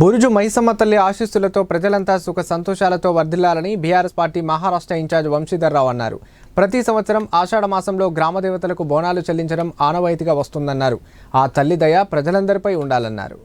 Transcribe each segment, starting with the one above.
బురుజు మైసమ్మ తల్లి ఆశీస్సులతో ప్రజలంతా సుఖ సంతోషాలతో వర్ధిల్లాలని BRS party Maharashtra in charge Vamshidhar Rao అన్నారు. ప్రతి సంవత్సరం ఆషాఢ మాసంలో గ్రామదేవతలకు బోనాలు చెల్లించడం ఆనవాయితీగా వస్తుందన్నారు. ఆ తల్లి దయ ప్రజలందరిపై ఉండాలన్నారు.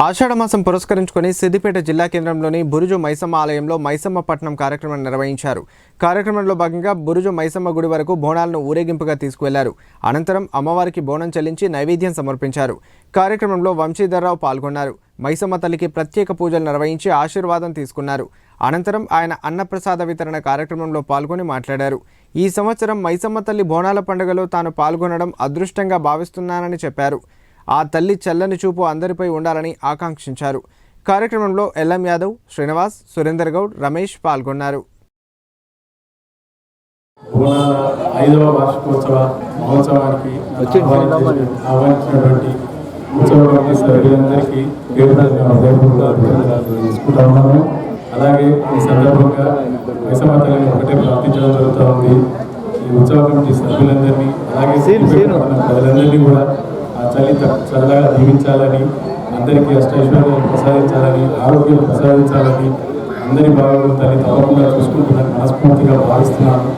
ఆషాఢ మాసం పురస్కరించుకొని సిద్దిపేట జిల్లా కేంద్రంలోని బురుజు మైసమ్మ ఆలయంలో మైసమ్మ పట్నం కార్యక్రమం నిర్వహించారు. కార్యక్రమంలో భాగంగా బురుజు మైసమ్మ గుడి వరకు బోనాలను ఊరేగింపుగా తీసుకువెళ్ళారు. అనంతరం అమ్మవారికి బోనం చెల్లించి నైవేద్యం సమర్పించారు. కార్యక్రమంలో వంశీధర్రావు పాల్గొన్నారు. మైసమ్మ తల్లికి ప్రత్యేక పూజలు నిర్వహించి ఆశీర్వాదం తీసుకున్నారు. అనంతరం ఆయన అన్నప్రసాద వితరణ కార్యక్రమంలో పాల్గొని మాట్లాడారు. ఈ సంవత్సరం మైసమ్మ తల్లి బోనాల పండుగలో తాను పాల్గొనడం అదృష్టంగా భావిస్తున్నానని చెప్పారు. ఆ తల్లి చల్లని చూపు అందరిపై ఉండాలని ఆకాంక్షించారు. కార్యక్రమంలో ఎల్ఎం యాదవ్ శ్రీనివాస్ సురేందర్ గౌడ్ రమేష్ పాల్గొన్నారు. ఐదవ వార్షికోత్సవ మహోత్సవానికి ఆహ్వానించినటువంటి సభ్యులందరికీ అలాగే ఈ సందర్భంగా ఒకటే ప్రార్థించడం జరుగుతూ ఉంది. ఈ ఉత్సవ కమిటీ సభ్యులందరినీ అలాగే ప్రజలందరినీ కూడా ఆ తల్లి జీవించాలని అందరికీ అష్టైశ్వర్యాలు ప్రసాదించాలని ఆరోగ్యం ప్రసాదించాలని అందరి బాగోగులు తల్లి తప్పకుండా చూసుకుంటున్నాను మనస్ఫూర్తిగా భావిస్తున్నాను.